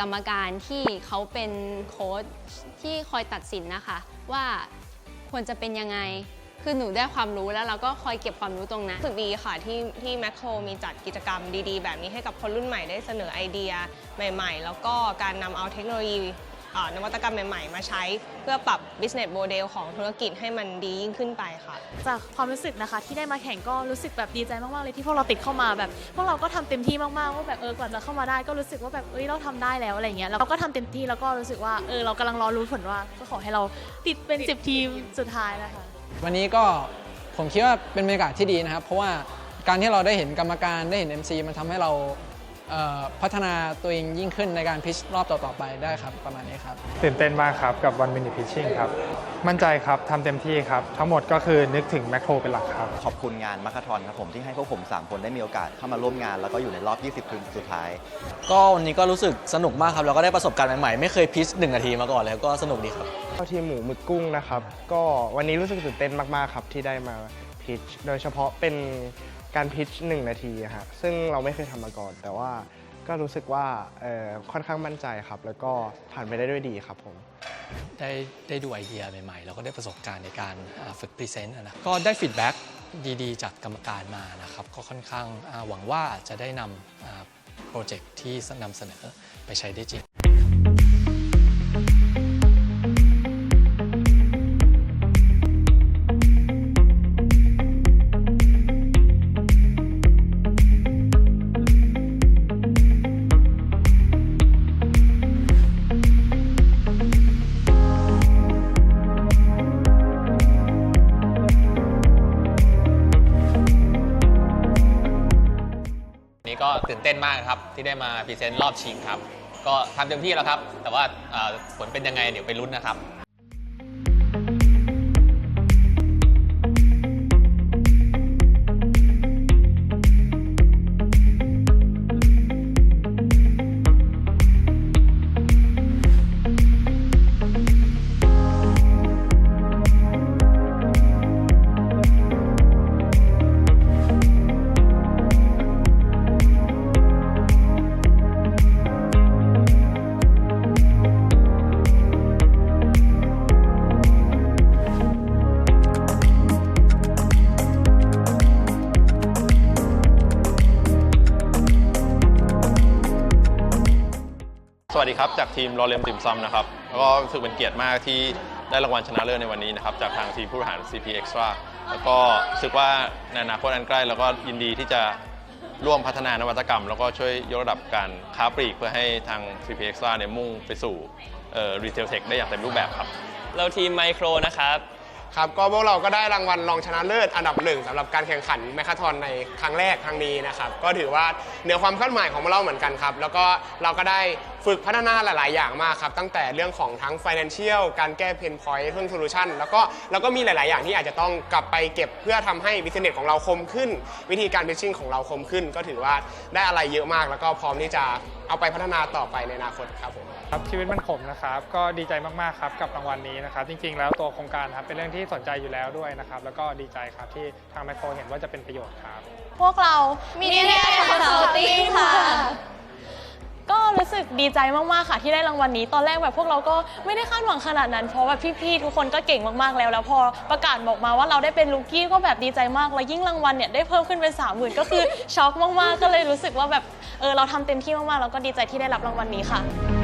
กรรมการที่เขาเป็นโค้ชที่คอยตัดสินนะคะ ว่าควรจะเป็นยังไง คือหนูได้ความรู้แล้วเราก็คอยเก็บความรู้ตรงนั้น รู้สึกดีค่ะที่ที่แมคโครมีจัดกิจกรรมดีๆ แบบนี้ให้กับคนรุ่นใหม่ได้เสนอไอเดียใหม่ ๆ แล้วก็การนำเอาเทคโนโลยี นวัตกรรมใหม่ๆ มาใช้ เพื่อปรับ business model ของธุรกิจให้มันดียิ่งขึ้นไปค่ะ จากความรู้สึกนะคะที่ได้มาแข่งก็รู้สึกแบบดีใจมากๆเลยที่พวกเราติดเข้ามาแบบพวกเราก็ทำเต็มที่มากๆว่าแบบเออกว่าจะเข้ามาได้ก็รู้สึกว่าแบบเอ้ยเราทำได้แล้วอะไรเงี้ยแล้วเราก็ทำเต็มที่แล้วก็รู้สึกว่าเออเรากำลังรอรู้ผลว่าก็ขอให้เราติดเป็น 10 ทีมสุดท้ายนะคะวันนี้ก็ผมคิดว่าเป็นบรรยากาศที่ดีนะครับ เพราะว่าการที่เราได้เห็นกรรมการได้เห็น MC มันทำให้เราเอ่อ พัฒนาตัวเองยิ่งขึ้นในการพิชรอบต่อๆไปได้ครับประมาณนี้ครับตื่นเต้นมากครับกับวันมินิพิชชิ่งครับ มั่นใจครับทำเต็มที่ครับ ทั้งหมดก็คือนึกถึงแมคโครเป็นหลักครับ ขอบคุณงานมาคาทอนครับผมที่ให้พวกผม 3 คนได้มีโอกาสเข้ามาร่วมงาน แล้วก็อยู่ในรอบ 20ทีมสุดท้าย ก็วันนี้ก็รู้สึกสนุกมากครับแล้วก็ได้ประสบการณ์ใหม่ๆ ไม่เคยพิชหนึ่งนาทีมาก่อนเลยก็สนุกดีครับเข้าทีมหมูหมึกกุ้งนะครับ ก็วันนี้รู้สึกตื่นเต้นมากๆครับที่ได้มาพิชโดยเฉพาะเป็น การพิชหนึ่งนาทีอะฮะซึ่งเราไม่เคยทำมาก่อน แต่ว่าก็รู้สึกว่าเอ่อค่อนข้างมั่นใจครับ แล้วก็ผ่านไปได้ด้วยดีครับผม ได้ได้ดูไอเดียใหม่ๆ แล้วก็ได้ประสบการณ์ในการอ่าฝึกพรีเซนต์นะก็ได้ฟีดแบ็กดีๆ จากกรรมการมานะครับ ก็ค่อนข้างอ่าหวังว่าจะได้นำโปรเจกต์ที่นำเสนอไปใช้ได้จริง ก็ตื่นเต้นมากครับ ที่ได้มาพรีเซนต์รอบชิงครับ ก็ทำเต็มที่แล้วครับ แต่ว่าเอ่อผลเป็นยังไงเดี๋ยวไปลุ้นนะครับ วัสดีครับ จากทีมรอเลียมติมซอมนะครับแล้วก็รู้สึกเป็นเกียรติมากที่ได้รางวัลชนะเลิศในวันนี้นะครับจากทางทีมผู้บริหาร CP Extra แล้วก็รู้สึกว่าในอนาคตอันใกล้เราก็ยินดีที่จะร่วมพัฒนานวัตกรรม แล้วก็ช่วยยกระดับการค้าปลีกเพื่อให้ทาง CP Extra เนี่ยมุ่งไปสู่รีเทลเทคได้อย่างเต็มรูปแบบครับ เราทีมไมโครนะครับครับก็พวกเราก็ได้รางวัลรองชนะเลิศอันดับหนึ่งสำหรับการแข่งขันแมคคาทอนในครั้งแรกครั้งนี้นะครับ ก็ถือว่าเหนือความคาดหมายของพวกเราเหมือนกันครับ แล้วก็เราก็ได้ ฝึกพัฒนาหลาย ๆ อย่างมากครับ ตั้งแต่เรื่องของทั้ง Financial การแก้เพนพอยต์เรื่องโซลูชันแล้วก็แล้วก็มีหลาย ๆ อย่างที่อาจจะต้องกลับไปเก็บเพื่อทำให้บิสเนสของเราคมขึ้น วิธีการพิชชิ่งของเราคมขึ้น ก็ถือว่าได้อะไรเยอะมาก แล้วก็พร้อมที่จะเอาไปพัฒนาต่อไปในอนาคตครับผม ครับชีวิตมันขมนะครับก็ดีใจมากๆครับกับรางวัลนี้นะครับจริงๆ แล้วตัวโครงการครับเป็นเรื่องที่สนใจอยู่แล้วด้วยนะครับแล้วก็ดีใจครับที่ทางแมคโครเห็นว่าจะเป็นประโยชน์ครับ พวกเรามินิเนียคอนซัลติ้งค่ะ ก็รู้สึกดีใจมากๆค่ะ ที่ได้รางวัลนี้ ตอนแรกแบบพวกเราก็ไม่ได้คาดหวังขนาดนั้น เพราะแบบพี่ๆทุกคนก็เก่งมากๆแล้ว แล้วพอประกาศบอกมาว่าเราได้เป็นลูกี้ก็แบบดีใจมากแล้วยิ่งรางวัลเนี่ยได้เพิ่มขึ้นเป็น3 0,000ก็คือช็อกมากๆ ก็เลยรู้สึกว่าแบบเออเราทำเต็มที่มากๆแล้วก็ดีใจที่ได้รับรางวัลนี้ค่ะ